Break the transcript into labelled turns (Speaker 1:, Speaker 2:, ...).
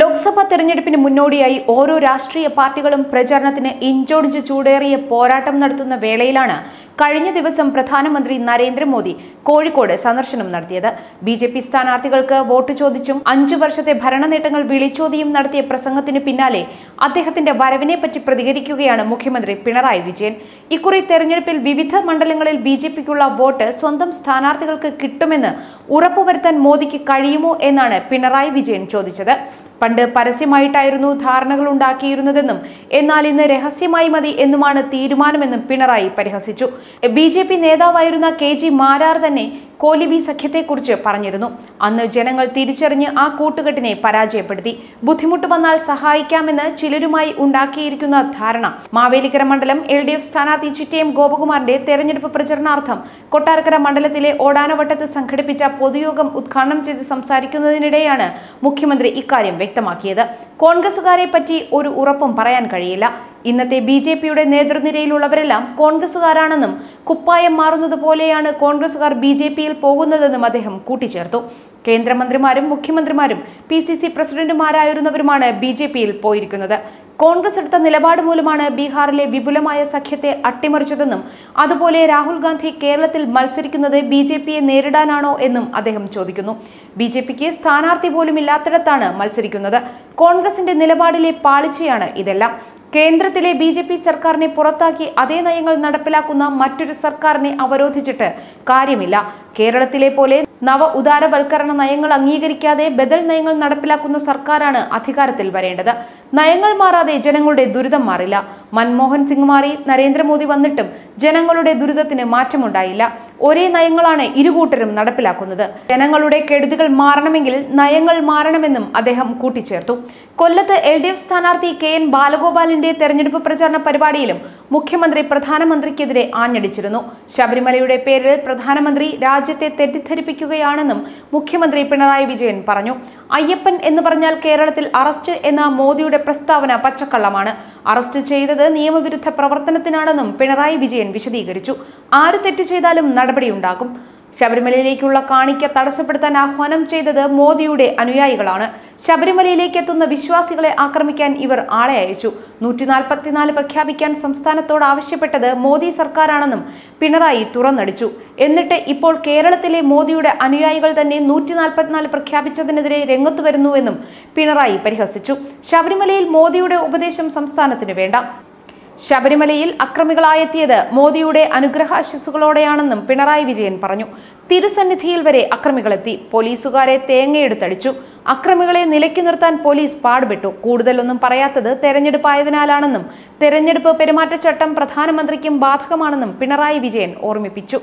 Speaker 1: ലോക്സഭാ തെരഞ്ഞെടുപ്പിന് മുന്നോടിയായി ഓരോ രാഷ്ട്രീയ പാർട്ടികളും പ്രചാരണത്തിന് ഇഞ്ചോടിഞ്ച് ചൂടേറിയ പോരാട്ടം നടത്തുന്ന വേളയിലാണ് കഴിഞ്ഞ ദിവസം പ്രധാനമന്ത്രി നരേന്ദ്രമോദി കോഴിക്കോട് സന്ദർശനം നടത്തിയത്. ബി ജെ പി സ്ഥാനാർത്ഥികൾക്ക് വോട്ട് ചോദിച്ചും അഞ്ചു വർഷത്തെ ഭരണനേട്ടങ്ങൾ വിളിച്ചോതിയും നടത്തിയ പ്രസംഗത്തിന് പിന്നാലെ അദ്ദേഹത്തിന്റെ വരവിനെപ്പറ്റി പ്രതികരിക്കുകയാണ് മുഖ്യമന്ത്രി പിണറായി വിജയൻ. ഇക്കുറി തെരഞ്ഞെടുപ്പിൽ വിവിധ മണ്ഡലങ്ങളിൽ ബി ജെ പിക്കുള്ള വോട്ട് സ്വന്തം സ്ഥാനാർത്ഥികൾക്ക് കിട്ടുമെന്ന് ഉറപ്പുവരുത്താൻ മോദിക്ക് കഴിയുമോ എന്നാണ് പിണറായി വിജയൻ ചോദിച്ചത്. പണ്ട് പരസ്യമായിട്ടായിരുന്നു ധാരണകൾ ഉണ്ടാക്കിയിരുന്നതെന്നും എന്നാൽ ഇന്ന് രഹസ്യമായി മതി എന്നുമാണ് തീരുമാനമെന്നും പിണറായി പരിഹസിച്ചു. ബി നേതാവായിരുന്ന കെ ജി മാരാർ തന്നെ കോലിബി സഖ്യത്തെക്കുറിച്ച് പറഞ്ഞിരുന്നു. അന്ന് ജനങ്ങൾ തിരിച്ചറിഞ്ഞ് ആ കൂട്ടുകെട്ടിനെ പരാജയപ്പെടുത്തി. ബുദ്ധിമുട്ട് വന്നാൽ സഹായിക്കാമെന്ന് ചിലരുമായി ഉണ്ടാക്കിയിരിക്കുന്ന ധാരണ. മാവേലിക്കര മണ്ഡലം എൽ ഡി എഫ് സ്ഥാനാർത്ഥി ചിറ്റയം ഗോപകുമാറിന്റെ തെരഞ്ഞെടുപ്പ് പ്രചരണാർത്ഥം കൊട്ടാരക്കര മണ്ഡലത്തിലെ ഓടാനവട്ടത്ത് സംഘടിപ്പിച്ച പൊതുയോഗം ഉദ്ഘാടനം ചെയ്ത് സംസാരിക്കുന്നതിനിടെയാണ് മുഖ്യമന്ത്രി ഇക്കാര്യം വ്യക്തമാക്കിയത്. കോൺഗ്രസുകാരെ പറ്റി ഒരു ഉറപ്പും പറയാൻ കഴിയില്ല. ഇന്നത്തെ ബി ജെ പിയുടെ നേതൃനിരയിലുള്ളവരെല്ലാം കോൺഗ്രസുകാരാണെന്നും കുപ്പായം മാറുന്നത് പോലെയാണ് കോൺഗ്രസുകാർ ബി ജെ പിയിൽ പോകുന്നതെന്നും അദ്ദേഹം കൂട്ടിച്ചേർത്തു. കേന്ദ്രമന്ത്രിമാരും മുഖ്യമന്ത്രിമാരും പി സി സി പ്രസിഡന്റുമാരായിരുന്നവരുമാണ് ബി ജെ പിയിൽ പോയിരിക്കുന്നത്. കോൺഗ്രസ് എടുത്ത നിലപാട് മൂലമാണ് ബീഹാറിലെ വിപുലമായ സഖ്യത്തെ അട്ടിമറിച്ചതെന്നും അതുപോലെ രാഹുൽ ഗാന്ധി കേരളത്തിൽ മത്സരിക്കുന്നത് ബി ജെ പിയെ നേരിടാനാണോ എന്നും അദ്ദേഹം ചോദിക്കുന്നു. ബി ജെ പിക്ക് സ്ഥാനാർത്ഥി പോലും ഇല്ലാത്തിടത്താണ് മത്സരിക്കുന്നത്. കോൺഗ്രസിന്റെ നിലപാടിലെ പാളിച്ചയാണ് ഇതെല്ലാം. കേന്ദ്രത്തിലെ ബി ജെ പി സർക്കാരിനെ പുറത്താക്കി അതേ നയങ്ങൾ നടപ്പിലാക്കുന്ന മറ്റൊരു സർക്കാരിനെ അവരോധിച്ചിട്ട് കാര്യമില്ല. കേരളത്തിലെ പോലെ നവ ഉദാരവൽക്കരണ നയങ്ങൾ അംഗീകരിക്കാതെ ബദൽ നയങ്ങൾ നടപ്പിലാക്കുന്ന സർക്കാരാണ് അധികാരത്തിൽ വരേണ്ടത്. നയങ്ങൾ മാറാതെ ജനങ്ങളുടെ ദുരിതം മാറില്ല. മൻമോഹൻ സിംഗ് മാറി നരേന്ദ്രമോദി വന്നിട്ടും ജനങ്ങളുടെ ദുരിതത്തിന് മാറ്റമുണ്ടായില്ല. ഒരേ നയങ്ങളാണ് ഇരുകൂട്ടരും നടപ്പിലാക്കുന്നത്. ജനങ്ങളുടെ കെടുതികൾ മാറണമെങ്കിൽ നയങ്ങൾ മാറണമെന്നും അദ്ദേഹം കൂട്ടിച്ചേർത്തു. കൊല്ലത്ത് എൽ ഡി എഫ് സ്ഥാനാർത്ഥി കെ എൻ ബാലഗോപാലിന്റെ തെരഞ്ഞെടുപ്പ് പ്രചാരണ പരിപാടിയിലും മുഖ്യമന്ത്രി പ്രധാനമന്ത്രിക്കെതിരെ ആഞ്ഞടിച്ചിരുന്നു. ശബരിമലയുടെ പേരിൽ പ്രധാനമന്ത്രി രാജ്യത്തെ തെറ്റിദ്ധരിപ്പിക്കുകയാണെന്നും മുഖ്യമന്ത്രി പിണറായി വിജയൻ പറഞ്ഞു. അയ്യപ്പൻ എന്ന് പറഞ്ഞാൽ കേരളത്തിൽ അറസ്റ്റ് എന്ന മോദിയുടെ പ്രസ്താവന പച്ചക്കള്ളമാണ്. അറസ്റ്റ് ചെയ്തത് നിയമവിരുദ്ധ പ്രവർത്തനത്തിനാണെന്നും പിണറായി വിജയൻ വിശദീകരിച്ചു. ആര് തെറ്റ് ചെയ്താലും നടപടിയുണ്ടാകും. ശബരിമലയിലേക്കുള്ള കാണിക്ക തടസ്സപ്പെടുത്താൻ ആഹ്വാനം ചെയ്തത് മോദിയുടെ അനുയായികളാണ്. ശബരിമലയിലേക്ക് എത്തുന്ന വിശ്വാസികളെ ആക്രമിക്കാൻ ഇവർ ആളെ അയച്ചു. നൂറ്റി നാൽപ്പത്തിനാല് പ്രഖ്യാപിക്കാൻ സംസ്ഥാനത്തോട് ആവശ്യപ്പെട്ടത് മോദി സർക്കാരാണെന്നും പിണറായി തുറന്നടിച്ചു. എന്നിട്ട് ഇപ്പോൾ കേരളത്തിലെ മോദിയുടെ അനുയായികൾ തന്നെ നൂറ്റി നാൽപ്പത്തിനാല് പ്രഖ്യാപിച്ചതിനെതിരെ രംഗത്തു വരുന്നുവെന്നും പിണറായി പരിഹസിച്ചു. ശബരിമലയിൽ മോദിയുടെ ഉപദേശം സംസ്ഥാനത്തിന് വേണ്ട. ശബരിമലയിൽ അക്രമികളായെത്തിയത് മോദിയുടെ അനുഗ്രഹാശിസുകളോടെയാണെന്നും പിണറായി വിജയൻ പറഞ്ഞു. തിരുസന്നിധിയിൽ വരെ അക്രമികളെത്തി. പോലീസുകാരെ തേങ്ങയെടുത്തടിച്ചു. അക്രമികളെ നിലയ്ക്ക് നിർത്താൻ പോലീസ് പാടുപെട്ടു. കൂടുതലൊന്നും പറയാത്തത് തെരഞ്ഞെടുപ്പായതിനാലാണെന്നും തെരഞ്ഞെടുപ്പ് പെരുമാറ്റച്ചട്ടം പ്രധാനമന്ത്രിക്കും ബാധകമാണെന്നും പിണറായി വിജയൻ ഓർമ്മിപ്പിച്ചു.